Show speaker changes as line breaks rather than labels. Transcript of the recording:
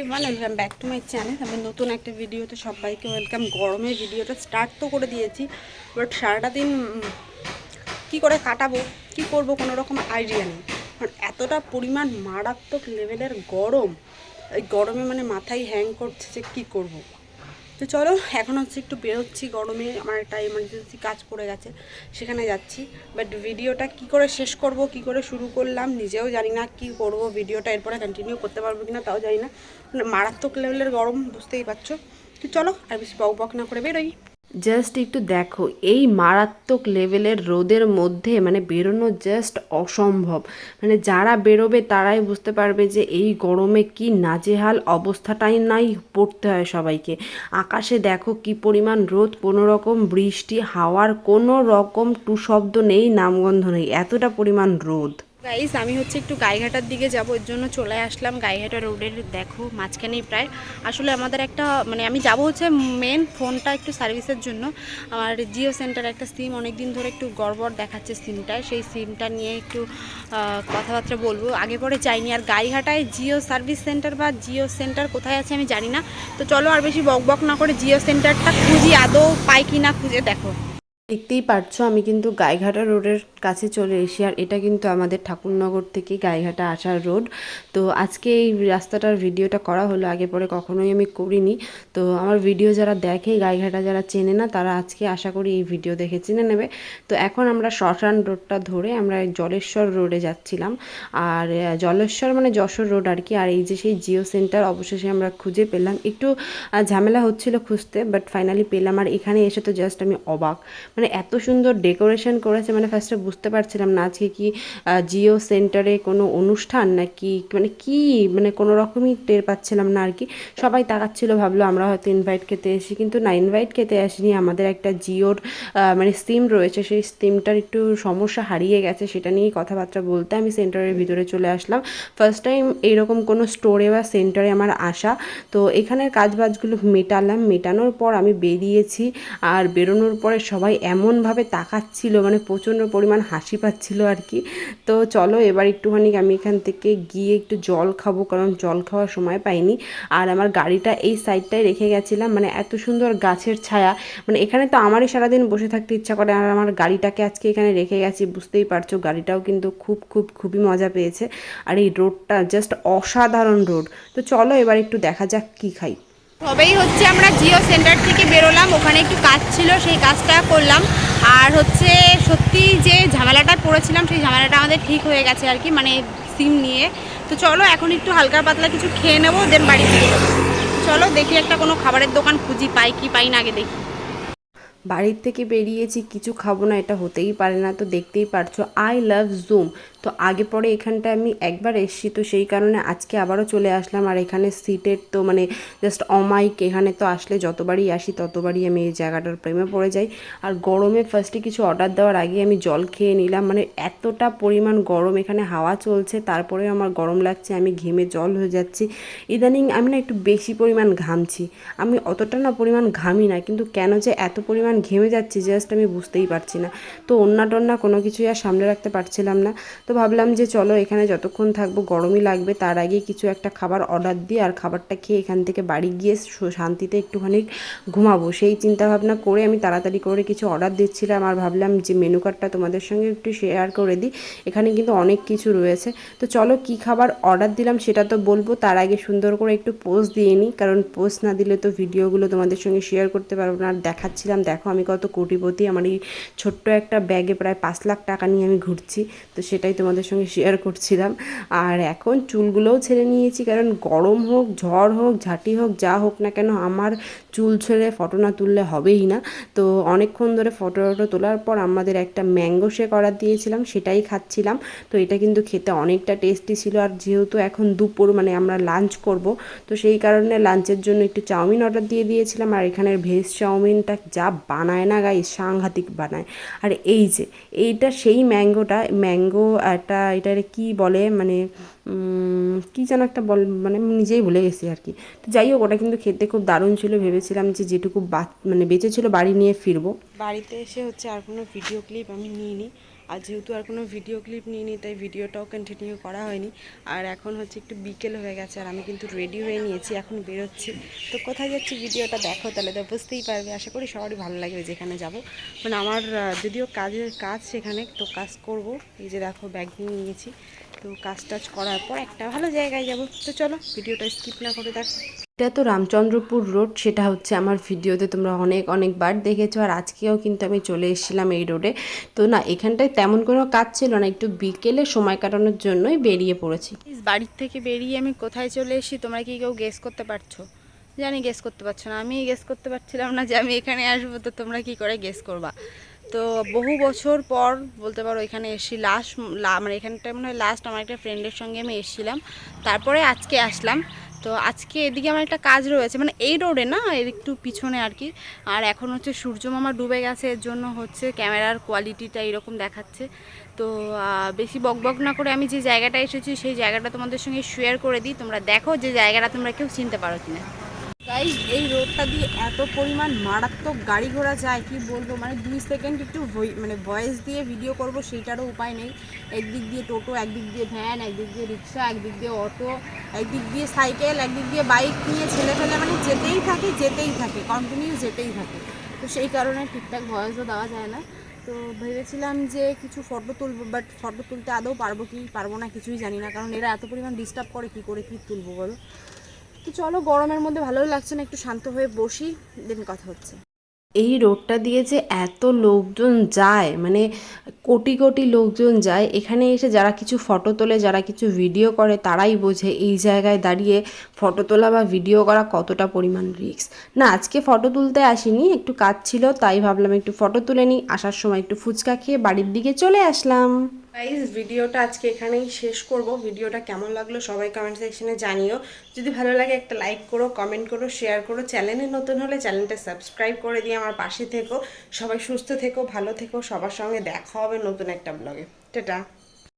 Everyone welcome back to my channel আমি নতুন একটা ভিডিওতে সবাইকে ওয়েলকাম গরমের ভিডিওটা স্টার্ট তো করে দিয়েছি বাট সারাটা দিন কী করে কাটাবো, কি করব কোনো রকম আইডিয়া নেই। কারণ এতটা পরিমাণ মারাত্মক লেভেলের গরম, এই গরমে মানে মাথায় হ্যাং করছে যে কী করব। তো চলো, এখন হচ্ছে একটু বেরোচ্ছি, গরমে আমার একটা এমার্জেন্সি কাজ পড়ে গেছে, সেখানে যাচ্ছি। বাট ভিডিওটা কি করে শেষ করব, কি করে শুরু করলাম, নিজেও জানি না কি করব ভিডিওটা এরপরে কন্টিনিউ করতে পারব কিনা তাও জানি না। মানে মারাত্মক লেভেলের গরম, বুঝতেই পারছ। তো চলো, আর বেশি বক বক না করে বেরোই।
জাস্ট একটু দেখো, এই মারাত্মক লেভেলের রোদের মধ্যে মানে বেরোনো জাস্ট অসম্ভব। মানে যারা বেরোবে তারাই বুঝতে পারবে যে এই গরমে কি নাজেহাল অবস্থাটাই নাই পড়তে হয় সবাইকে। আকাশে দেখো কি পরিমাণ রোদ, কোনো রকম বৃষ্টি, হাওয়ার কোনো রকম টু শব্দ নেই, নামগন্ধ নেই, এতটা পরিমাণ রোদ।
গাইস আমি হচ্ছে একটু গাইঘাটার দিকে যাব, এর জন্য চলে আসলাম গাইঘাটা রোডের দেখো মাঝখানেই প্রায়। আসলে আমাদের একটা মানে আমি যাব হচ্ছে মেন ফোনটা একটু সার্ভিসের জন্য। আমার জিও সেন্টার একটা সিম অনেক দিন ধরে একটু গড়বড় দেখাচ্ছে সিমটায় সেই সিমটা নিয়ে একটু কথাবার্তা বলব। আগে পরে চাইনি আর গাইঘাটায় জিও সার্ভিস সেন্টার বা জিও সেন্টার কোথায় আছে আমি জানি না। তো চলো আর বেশি বক বক না করে জিও সেন্টারটা খুঁজি, আদৌ পাই কি না খুঁজে দেখো।
দেখতেই পারছ, আমি কিন্তু গাইঘাটা রোডের কাছে চলে এসে, আর এটা কিন্তু আমাদের ঠাকুরনগর থেকে গাইঘাটা আসার রোড। তো আজকে এই রাস্তাটার ভিডিওটা করা হলো, আগে পরে কখনোই আমি করিনি। তো আমার ভিডিও যারা দেখে, গাইঘাটা যারা চেনে না, তারা আজকে আশা করি এই ভিডিও দেখে চিনে নেবে। তো এখন আমরা শ্মশান রোডটা ধরে আমরা জলেশ্বর রোডে যাচ্ছিলাম। আর জলেশ্বর মানে যশোর রোড আর কি। আর এই যে সেই জিও সেন্টার, অবশেষে আমরা খুঁজে পেলাম। একটু ঝামেলা হচ্ছিল খুঁজতে, বাট ফাইনালি পেলাম। আর এখানে এসে তো জাস্ট আমি অবাক। মানে এত সুন্দর ডেকোরেশন করেছে মানে ফার্স্টে বুঝতে পারছিলাম না। আজকে কি জিও সেন্টারে কোনো অনুষ্ঠান নাকি মানে কি মানে কোনো রকমই টের পাচ্ছিলাম না আর কি। সবাই তাকাচ্ছিল, ভাবলো আমরা হয়তো ইনভাইট খেতে এসি কিন্তু না ইনভাইট খেতে আসিনি। আমাদের একটা জিওর মানে সিম রয়েছে, সেই সিমটার একটু সমস্যা হারিয়ে গেছে, সেটা নিয়েই কথাবার্তা বলতে আমি সেন্টারের ভিতরে চলে আসলাম। ফার্স্ট টাইম এইরকম কোনো স্টোরে বা সেন্টারে আমার আসা। তো এখানের কাজবাজগুলো মেটালাম, মেটানোর পর আমি বেরিয়েছি, আর বেরোনোর পরে সবাই এমনভাবে তাকাচ্ছিল মানে প্রচণ্ড পরিমাণ হাসি পাচ্ছিল আর কি। তো চলো এবার একটুখানি আমি এখান থেকে গিয়ে একটু জল খাব, কারণ জল খাওয়ার সময় পাইনি। আর আমার গাড়িটা এই সাইডটায় রেখে গেছিলাম মানে এত সুন্দর গাছের ছায়া। মানে এখানে তো আমারই সারাদিন বসে থাকতে ইচ্ছা করে, আর আমার গাড়িটাকে আজকে এখানে রেখে গেছি, বুঝতেই পারছ। গাড়িটাও কিন্তু খুব খুব, খুবই মজা পেয়েছে। আর এই রোডটা জাস্ট অসাধারণ রোড। তো চলো এবার একটু দেখা যাক কি খাই।
তবেই হচ্ছে আমরা জিও সেন্টার থেকে বেরোলাম, ওখানে একটু কাজ ছিল, সেই কাজটা করলাম। আর হচ্ছে সত্যি যে ঝামেলাটা পড়েছিলাম, সেই ঝামেলাটা আমাদের ঠিক হয়ে গেছে আর কি মানে সিম নিয়ে। তো চলো এখন একটু হালকা পাতলা কিছু খেয়ে নেব দেন বাড়ি চলো দেখি একটা কোনো খাবারের দোকান খুঁজি, পাই কি, পাই না, আগে দেখি।
বাড়ির থেকে বেরিয়েছি, কিছু খাব না, এটা হতেই পারে না। তো দেখতেই পারছ আই লাভ জুম তো আগে পরে এখানটা আমি একবার এসেছি, তো সেই কারণে আজকে আবারও চলে আসলাম। আর এখানে সিটের তো মানে জাস্ট অমাইক এখানে তো আসলে যতবারই আসি, ততবারই আমি এই জায়গাটার প্রেমে পড়ে যাই। আর গরমে ফার্স্টে কিছু অর্ডার দেওয়ার আগে আমি জল খেয়ে নিলাম। মানে এতটা পরিমাণ গরম, এখানে হাওয়া চলছে তারপরে আমার গরম লাগছে, আমি ঘেমে জল হয়ে যাচ্ছি। ইদানিং আমি না একটু বেশি পরিমাণ ঘামছি। আমি অতটা না পরিমাণ ঘামি না, কিন্তু কেন যে এত পরিমাণ ঘেমে যাচ্ছি জাস্ট আমি বুঝতেই পারছি না। তো অন্যা টন্যা কোনো কিছুই আর সামলে রাখতে পারছিলাম না। তো ভাবলাম যে চলো এখানে যতক্ষণ থাকব, গরমই লাগবে, তার আগে কিছু একটা খাবার অর্ডার দিই আর খাবারটা খেয়ে এখান থেকে বাড়ি গিয়ে শান্তিতে একটুখানি ঘুমাবো। সেই চিন্তাভাবনা করে আমি তাড়াতাড়ি করে কিছু অর্ডার দিচ্ছিলাম আর ভাবলাম যে মেনু কার্ডটা তোমাদের সঙ্গে একটু শেয়ার করে দিই। এখানে কিন্তু অনেক কিছু রয়েছে। তো চলো কি খাবার অর্ডার দিলাম সেটা তো বলব, তার আগে সুন্দর করে একটু পোস্ট দিয়ে নিই। কারণ পোস্ট না দিলে তো ভিডিওগুলো তোমাদের সঙ্গে শেয়ার করতে পারব না। আর দেখাচ্ছিলাম, দেখো আমি কত কোটিপতি, আমার এই ছোট্ট একটা ব্যাগে প্রায় পাঁচ লাখ টাকা নিয়ে আমি ঘুরছি। তো সেটাই তোমাদের সঙ্গে শেয়ার করছিলাম। আর এখন চুলগুলোও ছেড়ে নিয়েছি, কারণ গরম হোক, ঝড় হোক, ঝাঁটি হোক, যা হোক না কেন আমার চুল ছেড়ে ফটো না তুললে হবেই না। তো অনেকক্ষণ ধরে ফটো টটো তোলার পর আমাদের একটা ম্যাঙ্গো শেক অর্ডার দিয়েছিলাম, সেটাই খাচ্ছিলাম। তো এটা কিন্তু খেতে অনেকটা টেস্টি ছিল, আর যেহেতু এখন দুপুর মানে আমরা লাঞ্চ করব, তো সেই কারণে লাঞ্চের জন্য একটু চাউমিন অর্ডার দিয়ে দিয়েছিলাম। আর এখানের ভেজ চাউমিনটা যা বানায় না গাই সাংঘাতিক বানায়। আর এই যে, এইটা সেই ম্যাঙ্গোটা, ম্যাঙ্গো একটা এটা কি বলে মানে কি যেন একটা বল মানে নিজেই ভুলে গেছি আর কি। তো যাই হোক, ওটা কিন্তু খেতে খুব দারুণ ছিল, ভেবেছিলাম যে যেটুকু বা মানে বেঁচে ছিল, বাড়ি নিয়ে ফিরবো।
বাড়িতে এসে হচ্ছে আর কোনো ভিডিও ক্লিপ আমি নিইনি।
আর যেহেতু আর কোনো ভিডিও ক্লিপ নিইনি, তাই ভিডিওটাও কন্টিনিউ করা হয়নি। আর এখন হচ্ছে একটু বিকেল হয়ে গেছে আর আমি কিন্তু রেডি হয়ে নিয়েছি, এখন বেরোচ্ছি। তো কোথায় যাচ্ছি ভিডিওটা দেখো, তাহলে তো বুঝতেই পারবে। আশা করি সবারই ভালো লাগবে যেখানে যাব। মানে আমার যদিও কাজের কাজ সেখানে, তো কাজ করব। এই যে দেখো ব্যাগ নিয়ে নিয়েছি। তো কাজ টাজ করার পর একটা ভালো জায়গায় যাব। তো চলো ভিডিওটা স্কিপ না করে দেখো
এটা তো রামচন্দ্রপুর রোড, সেটা হচ্ছে আমার ভিডিওতে তোমরা অনেক, অনেকবার দেখেছ আর আজকেও কিন্তু আমি চলে এসেছিলাম এই রোডে। তো না, এখানটায় তেমন কোনো কাজ ছিল না, একটু বিকেলে সময় কাটানোর জন্যই বেরিয়ে পড়েছি।
বাড়ির থেকে বেরিয়ে আমি কোথায় চলে এসেছি, তোমরা কি কেউ গেস করতে পারছ? জানি গেস করতে পারছ না আমি গেস করতে পারছিলাম না যে আমি এখানে আসব, তো তোমরা কি করে গেস করবা? তো বহু বছর পর বলতে পারো এখানে এসেছি লাস্ট মানে এখানটা মনে হয় লাস্ট আমার একটা ফ্রেন্ডের সঙ্গে আমি এসেছিলাম। তারপরে আজকে আসলাম তো আজকে এদিকে আমার একটা কাজ রয়েছে মানে এই রোডে না, এর একটু পিছনে আর কি। আর এখন হচ্ছে সূর্য মামা ডুবে গেছে, এর জন্য হচ্ছে ক্যামেরার কোয়ালিটিটা এরকম দেখাচ্ছে। তো বেশি বকবক না করে আমি যে জায়গাটা এসেছি, সেই জায়গাটা তোমাদের সঙ্গে শেয়ার করে দিই। তোমরা দেখো যে জায়গাটা তোমরা কেউ চিনতে পারো কিনা। গাইজ এই রোডটা দিয়ে এত পরিমাণ মারাত্মক গাড়ি ঘোড়া যায়, কি বলব? মানে দুই সেকেন্ড একটু মানে ভয়েস দিয়ে ভিডিও করব, সেইটারও উপায় নেই। একদিক দিয়ে টোটো, একদিক দিয়ে ভ্যান একদিক দিয়ে রিক্সা একদিক দিয়ে অটো একদিক দিয়ে সাইকেল একদিক দিয়ে বাইক নিয়ে ছেলে ফেলে মানে যেতেই থাকে যেতেই থাকে কন্টিনিউ যেতেই থাকে। তো সেই কারণে ঠিকঠাক ভয়েসও দেওয়া যায় না। তো ভেবেছিলাম যে কিছু ফটো তুলবো বাট ফটো তুলতে আদৌ পারব কি, পারব না, কিছুই জানি না, কারণ এরা এত পরিমাণ ডিস্টার্ব করে, কি করে, কি তুলবো বলো? তো চলো, গরমের মধ্যে ভালোই লাগছে না, একটু শান্ত হয়ে বসি দেন কথা হচ্ছে।
এই রোডটা দিয়ে যে এত লোকজন যায় মানে কোটি কোটি লোকজন যায়, এখানে এসে যারা কিছু ফটো তোলে, যারা কিছু ভিডিও করে, তারাই বোঝে এই জায়গায় দাঁড়িয়ে ফটো তোলা বা ভিডিও করা কতটা পরিমাণ রিস্ক না, আজকে ফটো তুলতে আসিনি, একটু কাজ ছিল, তাই ভাবলাম একটু ফটো তুলে নিই, আসার সময় একটু ফুচকা খেয়ে বাড়ির দিকে চলে আসলাম। গাইজ ভিডিওটা আজকে এখানেই শেষ করব। ভিডিওটা কেমন লাগল সবাই কমেন্ট সেকশনে জানিও। যদি ভালো লাগে একটা লাইক করো কমেন্ট করো শেয়ার করো। চ্যানেলে নতুন হলে চ্যানেলটা সাবস্ক্রাইব করে দিয়ে আমার পাশে থেকো। সবাই সুস্থ থেকো, ভালো থেকো। সবার সঙ্গে দেখা হবে নতুন একটা ব্লগে টাটা।